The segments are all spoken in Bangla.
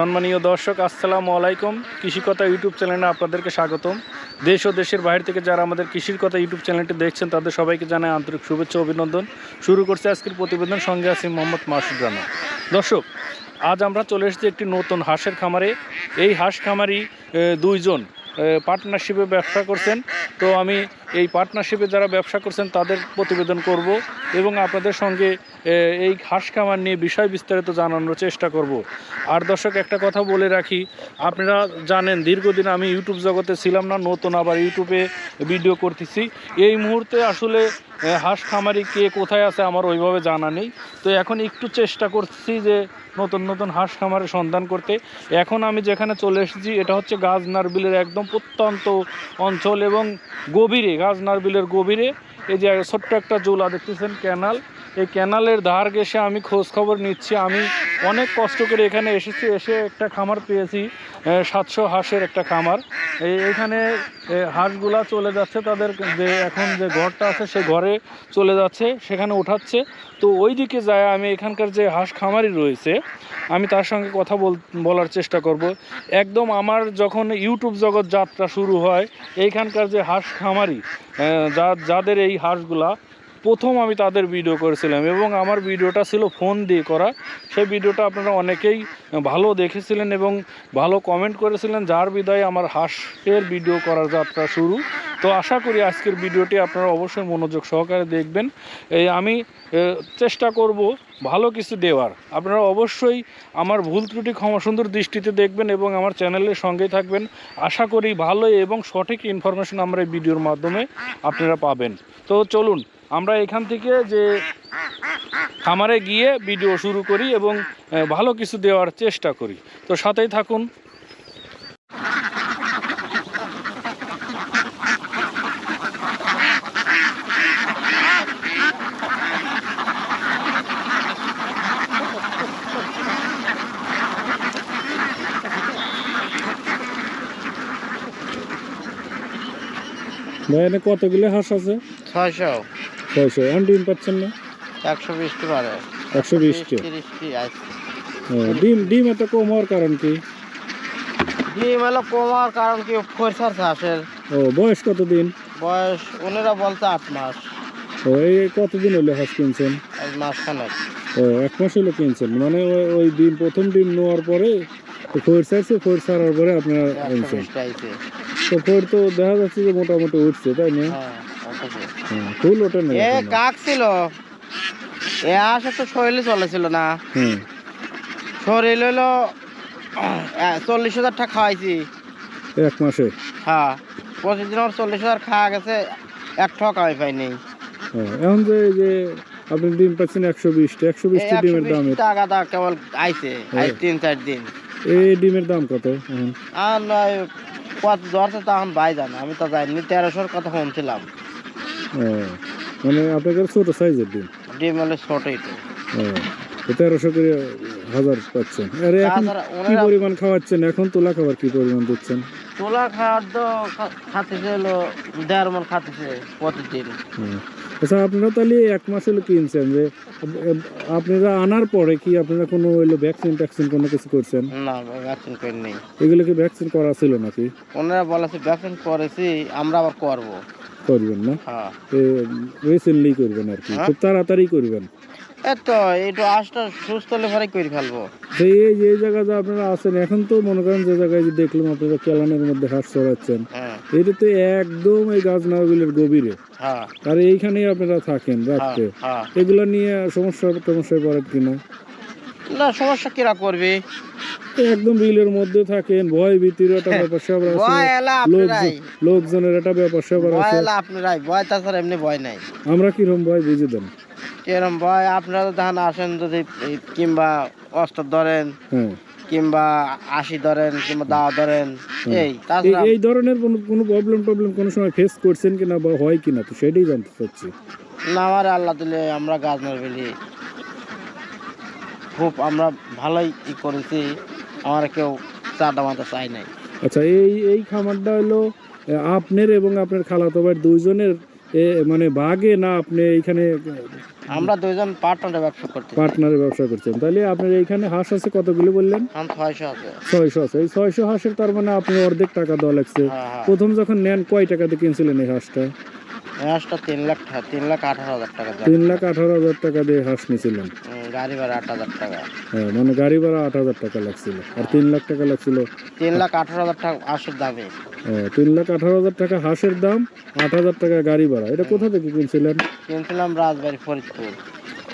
সম্মানীয় দর্শক, আসসালামু আলাইকুম। কৃষি কথা ইউটিউব চ্যানেলে আপনাদেরকে স্বাগতম। দেশ ও দেশের বাইরে থেকে যারা আমাদের কৃষির কথা ইউটিউব চ্যানেলটি দেখছেন, তাদের সবাইকে জানায় আন্তরিক শুভেচ্ছা অভিনন্দন। শুরু করছে আজকের প্রতিবেদন। সঙ্গে আছি মোহাম্মদ মাসুদ রানা। দর্শক, আজ আমরা চলে এসেছি একটি নতুন হাঁসের খামারে। এই হাঁস খামারি দুইজন পার্টনারশিপে ব্যবসা করছেন। তো আমি এই পার্টনারশিপে যারা ব্যবসা করছেন, তাদের প্রতিবেদন করব এবং আপনাদের সঙ্গে এই ঘাস খামার নিয়ে বিষয় বিস্তারিত জানানোর চেষ্টা করব। আর দর্শক, একটা কথা বলে রাখি, আপনারা জানেন, দীর্ঘদিন আমি ইউটিউব জগতে ছিলাম না, নতুন আবার ইউটিউবে ভিডিও করতেছি। এই মুহূর্তে আসলে হাঁস খামারি কে কোথায় আছে আমার ওইভাবে জানা নেই। তো এখন একটু চেষ্টা করছি যে নতুন নতুন হাঁস খামারের সন্ধান করতে। এখন আমি যেখানে চলে এসেছি, এটা হচ্ছে গাজনার বিলের একদম প্রত্যন্ত অঞ্চল এবং গভীরে, গাজনার বিলের গভীরে। এই যে ছোট্ট একটা জোলা দেখতেছেন ক্যানাল। এই ক্যানালের ধার ঘেসে আমি খোঁজ খবর নিচ্ছি। আমি অনেক কষ্ট করে এখানে এসেছি, এসে একটা খামার পেয়েছি সাতশো হাঁসের একটা খামার। এই এখানে হাঁসগুলা চলে যাচ্ছে তাদের যে এখন যে ঘরটা আছে সে ঘরে চলে যাচ্ছে, সেখানে উঠাচ্ছে। তো ওই দিকে যায় আমি, এখানকার যে হাঁস খামারি রয়েছে, আমি তার সঙ্গে কথা বল, বলার চেষ্টা করব। একদম আমার যখন ইউটিউব জগৎ যাত্রা শুরু হয়, এইখানকার যে হাঁস খামারি যাদের এই হাঁসগুলা প্রথম আমি তাদের ভিডিও করেছিলাম এবং আমার ভিডিওটা ছিল ফোন দিয়ে করা। সেই ভিডিওটা আপনারা অনেকেই ভালো দেখেছিলেন এবং ভালো কমেন্ট করেছিলেন, যার বিদায় আমার হাঁসের ভিডিও করার যাত্রা শুরু। তো আশা করি আজকের ভিডিওটি আপনারা অবশ্যই মনোযোগ সহকারে দেখবেন। এই আমি চেষ্টা করব ভালো কিছু দেওয়ার। আপনারা অবশ্যই আমার ভুল ত্রুটি ক্ষমা সুন্দর দৃষ্টিতে দেখবেন এবং আমার চ্যানেলের সঙ্গেই থাকবেন। আশা করি ভালো এবং সঠিক ইনফরমেশন আমরা এই ভিডিওর মাধ্যমে আপনারা পাবেন। তো চলুন আমরা এখান থেকে যে খামারে গিয়ে ভিডিও শুরু করি এবং ভালো কিছু দেওয়ার চেষ্টা করি। তো সাথেই থাকুন। ভাই এনে কতগুলো হাঁস আছে? ছয়শো। ছয়শো। এখন ডিম পাচ্ছেন না? একশো বিশটি পারে একশো বিশটি ডিম ডিম এত কম হওয়ার কারণ কি? ডিম এলো কমার কারণ কি? ফরসার চাষের। ও বয়স কতদিন? বয়স ওনারা বলছে আট মাস। ও এই কতদিন হলো হাঁস কিনছেন? আজ মাসখানেক ও এক মাস হলো কিনছেন। মানে ওই- ডিম প্রথম ডিম নেওয়ার পরে ফোর সাইছে ফোর সারার পরে আপনারা আনছেন। তো ফোর তো দেখা যাচ্ছে যে মোটামুটি উঠছে তাই না? অথচ। ফুল ওঠে না এ কাক ছিল? এ আসে তো শরীরে চলেছিল না। শরীর হলো চল্লিশ হাজার টাকা খাওয়াইছি। এক মাসে? হ্যাঁ পঁচিশ দিন আমার চল্লিশ হাজার খাওয়া গেছে এক ঠক আমি পাইনি। এখন যে এই যে আপনি ডিম পাচ্ছেন একশো বিশটা একশো বিশটা ডিমের দাম টাকা কেবল আইছে। তিন চার দিন। এই ডিমের দাম কত আর কত তখন জানে আমি তো যাইনি তেরোশোর কথা শুনছিলাম। মানে আপনাদের ছোট সাইজের ডিম? ডিম হলে ছোটই তো। তো তেরোশো করে হাজার পাচ্ছেন। আরে এখন কি পরিমাণ খাওয়াচ্ছেন? এখন তোলা খাবার কি পরিমাণ দিচ্ছেন? তোলা খাদ্য খা- খাতেছে হলো দেড় মন খাতেছে প্রতিদিন। আচ্ছা আপনারা তাহলে এক মাস হলো কিনছেন যে আপ- আপ- আপনারা আনার পরে কি আপনারা কোনো হইল ভ্যাকসিন ট্যাকসিন কোনো কিছু করছেন? না ভ্যাকসিন করে নেই এগুলো কি ভ্যাকসিন করা ছিল নাকি? ওনারা বলেছে ভ্যাকসিন করেছি আমরা আবার করব। করবেন না। হ্যাঁ। রিসেন্টলি করবেন আর কি। হ্যাঁ। খুব তাড়াতাড়ি করবেন। এই তো একটু আশটা সুস্থ হলে পরে করে ফেলব। এই যে জায়গা যে আপনারা আছেন এখন তো মনে করেন যে জায়গায় যে দেখলাম আপনারা কেলানের মধ্যে হাঁস চড়াচ্ছেন হ্যাঁ। এটা তো একদম এই গাছনার বিলের গভীরে। হ্যাঁ। আর এইখানেই আপনারা থাকেন হ্যাঁ রাত্রে। হ্যাঁ এগুলো নিয়ে সমস্যা সমস্যায় পড়েন কিনা? না সমস্যা কিরা করবি? একদম বিলের মধ্যে থাকেন ভয় ভীতির একটা ব্যাপার স্যাপার আছে। লোকজনের একটা ব্যাপার স্যাপার আছে। আপনারাই ভয় তাছাড়া এমনি ভয় নাই। আমরা কীরকম ভয় বুঝে দেন? এরম ভয়? আপনারা ধান আসেন যদি কিংবা অস্ত্র ধরেন হ্যাঁ। কিংবা আশি ধরেন কিংবা দাওয়া ধরেন এই এই এই ধরনের কোনো কোনো প্রবলেম টবলেম কোনো সময় ফেস করছেন কিনা বা হয় কিনা তো সেটাই জানতে চাচ্ছি। না আমার আল্লাহ দিলে আমরা গাছ বেলি খুব আমরা ভালোই ই করেছি। আমার কেউ চাটা মাথা চাই নাই। আচ্ছা এই এই খামারটা হলো আপনার এবং আপনার খালাতো ভাই দুইজনের মানে বাগে না আপনি এইখানে আমরা দুইজন পার্টনারে ব্যবসা করতে পার্টনারের ব্যবসা করছেন। তাহলে আপনার এইখানে হাঁস আছে কতগুলো বললেন? ছয়শো আছে। ছয়শো আছে। এই ছয়শো হাঁসের তার মানে আপনি অর্ধেক টাকা দেওয়া লাগছে। হ্যাঁ হ্যাঁ। প্রথম যখন নেন কয় টাকাতে কিনছিলেন এই হাঁসটা? ম্যাচটা তিন লাখ তিন লাখ আঠারো হাজার টাকা তিন লাখ আঠারো হাজার টাকা দিয়ে হাঁস নিয়েছিলেন গাড়ি ভাড়া আট হাজার টাকা। হ্যাঁ মানে গাড়ি ভাড়া আট হাজার টাকা লাগছিল। আর তিন লাখ টাকা লাগছিল। তিন লাখ আঠারো হাজার টাকা আশুর দামে। হ্যাঁ, তিন লাখ আঠারো হাজার টাকা হাঁসের দাম আট হাজার টাকা গাড়ি ভাড়া। এটা কোথা থেকে কিনছিলেন? কিনছিলাম রাজবাড়ি ফরিদপুর।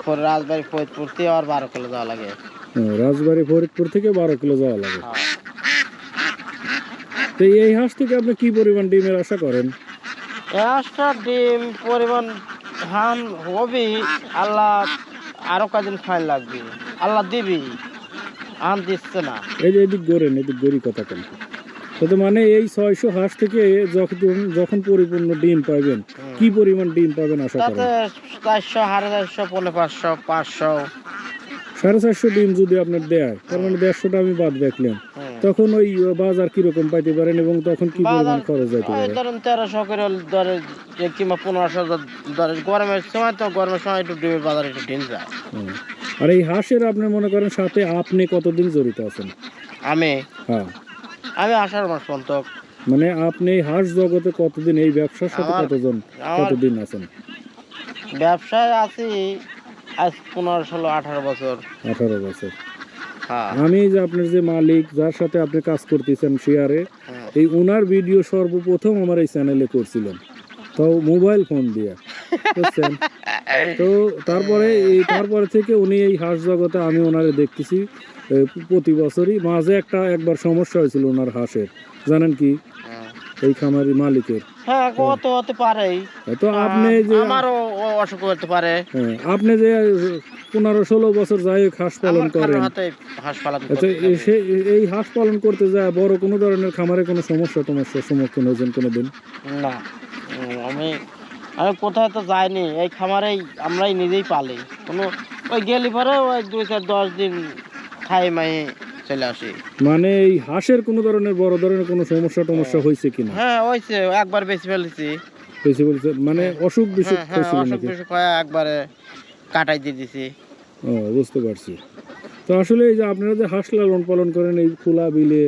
পরে রাজবাড়ি ফরিদপুর থেকে আর বারো কিলো দেওয়া লাগে। হ্যাঁ, রাজবাড়ি ফরিদপুর থেকে বারো কিলো যাওয়া লাগে। হ্যাঁ। তো এই হাঁস থেকে আপনি কি পরিমাণ ডিমের আশা করেন? একটা ডিম পরিমাণ ধান হবি আল্লাহ আরও কদিন ফাইন লাগবে? আল্লাহ দিবি। আম দিচ্ছে না। এই যে এদিক গড়েন এদিক গড়ি কথা কেন? তো মানে এই ছয়শো হাঁস থেকে যখন যখন পরিপূর্ণ ডিম পাবেন কি পরিমাণ ডিম পাবেন আশা করেন? চারশো সাড়ে চারশো পনেরো পাঁচশো পাঁচশো। সাড়ে চারশো ডিম যদি আপনার দেয় তার মানে দেড়শোটা আমি বাদ রাখলাম হুম। তখন ওই বাজার কীরকম পাইতে পারেন এবং তখন কি পরিমাণ খরচ যাইতে পারে? ধরেন তেরোশো করে যে কিংবা পনেরোশো ধরে গরমের সময় তো গরমের সময় একটু ডিমের বাজার একটু ডিম যায়। আর এই হাঁসের আপনি মনে করেন সাথে আপনি কতদিন জড়িত আছেন? আমি? হ্যাঁ। আমি আষাঢ় মাস পর্যন্ত। মানে আপনি হাঁস জগতে কতদিন এই ব্যবসার সাথে কতজন কতদিন আছেন? ব্যবসায় আছি আজ পনেরো ষোলো আঠারো বছর। আঠারো বছর। হ্যাঁ আমি যে আপনার যে মালিক যার সাথে আপনি কাজ করতেছেন শেয়ারে এই ওনার ভিডিও সর্বপ্রথম আমার এই চ্যানেলে করছিলেন। তাও মোবাইল ফোন দিয়ে বুঝছেন? তো তারপরে এই তারপরে থেকে উনি এই হাঁস জগতে আমি ওনারে দেখতেছি প্রতি বছরই। মাঝে একটা একবার সমস্যা হয়েছিল ওনার হাঁসের। জানেন কি? এই খামারি মালিকের। হ্যাঁ হতে হতে পারেই। তো আপনি যে আমারও অসুখ হতে পারে। হ্যাঁ, আপনি যে পনেরো ষোলো বছর যাই হাঁস পালন করেন। আচ্ছা এই হাঁস পালন করতে যায় বড় কোনো ধরনের খামারে কোনো সমস্যা টমস্যার সম্মুখীন হয়েছেন কোনোদিন? না আমি আমি কোথায় তো যাইনি এই খামারেই আমরাই নিজেই পালি। কোনো ওই গেলি পরে ওই দুই চার দশ দিন খাই মাই চলে আসি। মানে এই হাঁসের কোনো ধরনের বড় ধরনের কোনো সমস্যা টমস্যা হয়েছে কিনা? হ্যাঁ হয়েছে। একবার বেশি ফেলেছি। বেশি বলছে মানে অসুখ বিসুখ হ্যাঁ হ্যাঁ হয়েছিল অসুখ বিসুখ হয় একবারে কাটাই দিয়ে দিছি। ও বুঝতে পারছি। তো আসলে এই যে আপনারা যে হাঁস লালন পালন করেন এই খোলা বিলে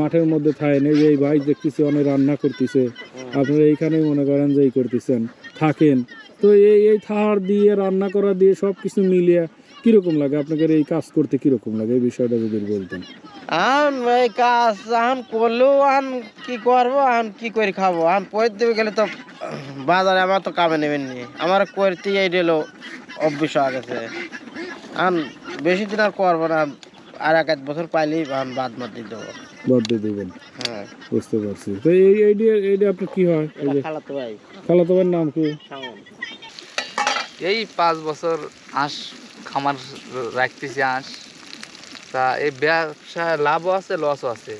মাঠের মধ্যে থাকেন এই যে এই ভাই দেখতেছি অনেক রান্না করতেছে। আপনারা এইখানেই মনে করেন যে এই করতেছেন থাকেন। তো এই এই থার দিয়ে রান্না করা দিয়ে সব কিছু মিলিয়ে কীরকম লাগে? আপনাদের এই কাজ করতে কীরকম লাগে? এই বিষয়টা যদি বলতেন। আম এই কাজ আম করলেও আম কি করব? আম কি করে খাব? আম পয়সা দেবে গেলে তো বাজারে আমার তো কামে নেবেন নি। আমার করতে এই দিল অভ্যাস হয়ে গেছে। আম বেশি দিন আর করব না। আর এক এক বছর পাইলেই আম বাদ মাত দিয়ে দেবো। বর্দে দেবেন। হ্যাঁ। বুঝতে পারছি। তো এই এইডিয়া এইটা আপনি কি হয়? এই যে খালাতো ভাই। খালাতো ভাইয়ের নাম কি? শাওন। এই পাঁচ বছর হাঁস খামার রাখতেছি হাঁস তা এই ব্যবসায় লাভও আছে লসও আছে।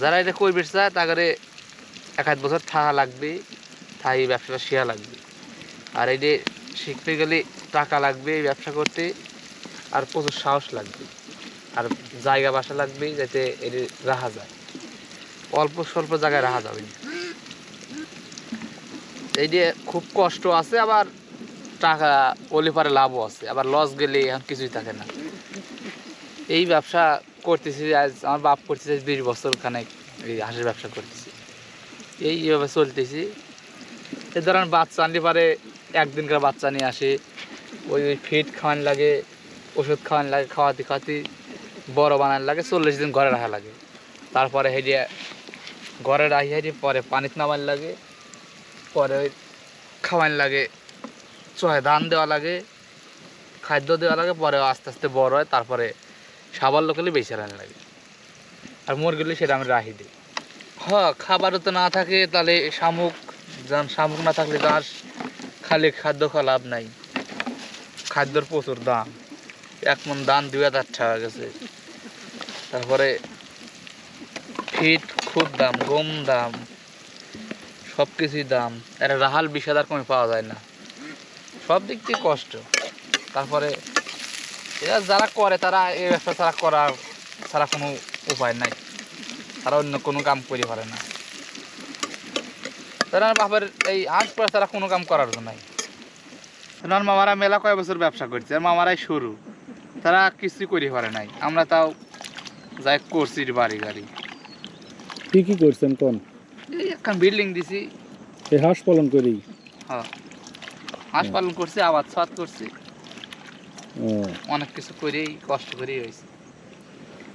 যারা এটা করবে চায় তাদের এক আধ বছর থাকা লাগবে তাই ব্যবসাটা শেয়া লাগবে। আর এই যে শিখতে গেলে টাকা লাগবে ব্যবসা করতে, আর প্রচুর সাহস লাগবে। আর জায়গা বাসা লাগবে যাতে এটি রাখা যায়। অল্প স্বল্প জায়গায় রাখা যাবে। এই যে খুব কষ্ট আছে, আবার টাকা ওলে পারে লাভও আছে, আবার লস গেলে এখন কিছুই থাকে না। এই ব্যবসা করতেছি, আজ আমার বাপ করতেছে বিশ বছর খানে এই হাঁসের ব্যবসা করতেছি। এইভাবে চলতেছি। এ ধরেন বাচ্চা আনলে পারে একদিনকার বাচ্চা নিয়ে আসে, ওই ওই ফিড খাওয়ান লাগে, ওষুধ খাওয়ান লাগে, খাওয়াতে খাওয়াতে বড় বানান লাগে, চল্লিশ দিন ঘরে রাখা লাগে। তারপরে হেঁটে ঘরে রাখি, হেঁটে পরে পানিতে নামার লাগে, পরে খাওয়ান লাগে চয় ধান দেওয়া লাগে, খাদ্য দেওয়া লাগে, পরে আস্তে আস্তে বড় হয়, তারপরে সাবার লোকলে বেশি রান লাগে। আর মুরগিলে সেটা আমি রাহি দিই। হ্যাঁ খাবারও তো না থাকে, তাহলে শামুক, যেমন শামুক না থাকলে তো আর খালি খাদ্য খাওয়া লাভ নাই। খাদ্যর প্রচুর দাম। এক মন দান দুই হাজার টাকা গেছে। তারপরে ফিট খুব দাম, গম দাম সব কিছুই দাম। একটা রাহাল বিশ হাজার কমে পাওয়া যায় না। সব দিক থেকে কষ্ট। তারপরে এরা যারা করে তারা এই ব্যবসা ছাড়া করার ছাড়া কোনো উপায় নাই। তারা অন্য কোনো কাম করে পারে না। তারা বাপের এই হাঁস পড়ে তারা কোনো কাম করার নাই। তার মামারা মেলা কয় বছর ব্যবসা করছে আর মামারাই শুরু তারা কিছুই করি পারে নাই। আমরা তাও যাই করছি বাড়ি গাড়ি। কি কি করছেন কোন? এই এখন বিল্ডিং দিছি। এই হাঁস পালন করি হ্যাঁ। হাঁস পালন করছি আবাদ সাত করছি। অনেক কিছু করেই কষ্ট করেই হয়েছে।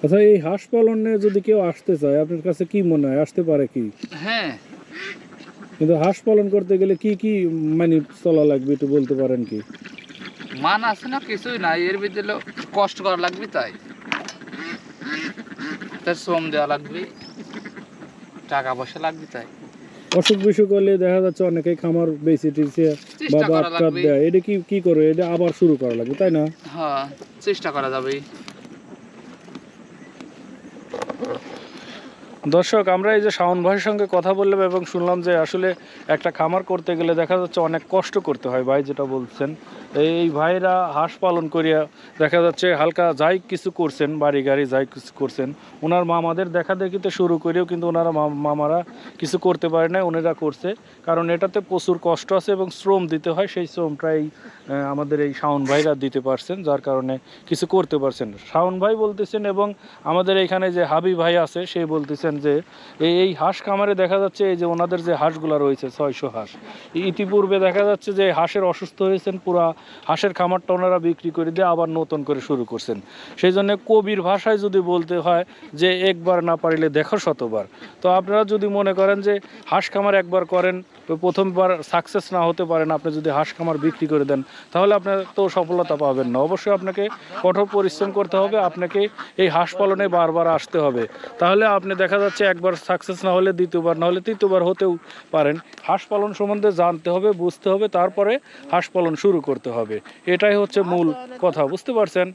আচ্ছা এই হাঁস পালনে যদি কেউ আসতে চায় আপনার কাছে কি মনে হয়? আসতে পারে কি? হ্যাঁ। কিন্তু হাঁস পালন করতে গেলে কি কি মানে চলা লাগবে একটু বলতে পারেন কি? মান আছে না কিছুই না এর ভিতরে কষ্ট করা লাগবে তাই। তার শ্রম দেওয়া লাগবে। টাকা পয়সা লাগবে তাই। অসুখ বিসুখ হলে দেখা যাচ্ছে অনেকেই খামার বেশি টিসে বা বাদ টাদ দেয়। এটা কি কি করে? এটা আবার শুরু করা লাগবে তাই না? হ্যাঁ চেষ্টা করা যাবে দর্শক, আমরা এই যে শাওন ভাইয়ের সঙ্গে কথা বললাম এবং শুনলাম যে আসলে একটা খামার করতে গেলে দেখা যাচ্ছে অনেক কষ্ট করতে হয়, ভাই যেটা বলছেন। এই ভাইরা হাঁস পালন করিয়া দেখা যাচ্ছে হালকা যাই কিছু করছেন, বাড়ি গাড়ি যাই কিছু করছেন, ওনার মামাদের দেখা দেখিতে শুরু করেও কিন্তু ওনারা মামারা কিছু করতে পারে না ওনারা করছে। কারণ এটাতে প্রচুর কষ্ট আছে এবং শ্রম দিতে হয়, সেই শ্রমটাই আমাদের এই শাওন ভাইরা দিতে পারছেন, যার কারণে কিছু করতে পারছেন। শাওন ভাই বলতেছেন এবং আমাদের এখানে যে হাবি ভাই আছে, সে বলতেছেন যে এই এই হাঁস খামারে দেখা যাচ্ছে এই যে ওনাদের যে হাঁসগুলো রয়েছে, ছয়শো হাঁস। ইতিপূর্বে দেখা যাচ্ছে যে হাঁসের অসুস্থ হয়েছেন, পুরা হাঁসের খামারটা ওনারা বিক্রি করে দিয়ে আবার নতুন করে শুরু করছেন। সেই জন্য কবির ভাষায় যদি বলতে হয় যে একবার না পারিলে দেখো শতবার। তো আপনারা যদি মনে করেন যে হাঁস খামার একবার করেন, তো প্রথমবার সাকসেস না হতে পারেন, আপনি যদি হাঁস খামার বিক্রি করে দেন, তাহলে আপনার তো সফলতা পাবেন না। অবশ্যই আপনাকে কঠোর পরিশ্রম করতে হবে, আপনাকে এই হাঁস পালনে বারবার আসতে হবে। তাহলে আপনি দেখা যাচ্ছে, একবার সাকসেস না হলে দ্বিতীয়বার, না হলে তৃতীয়বার হতেও পারেন। হাঁস পালন সম্বন্ধে জানতে হবে, বুঝতে হবে, তারপরে হাঁস পালন শুরু করতে হবে। এটাই হচ্ছে মূল কথা, বুঝতে পারছেন?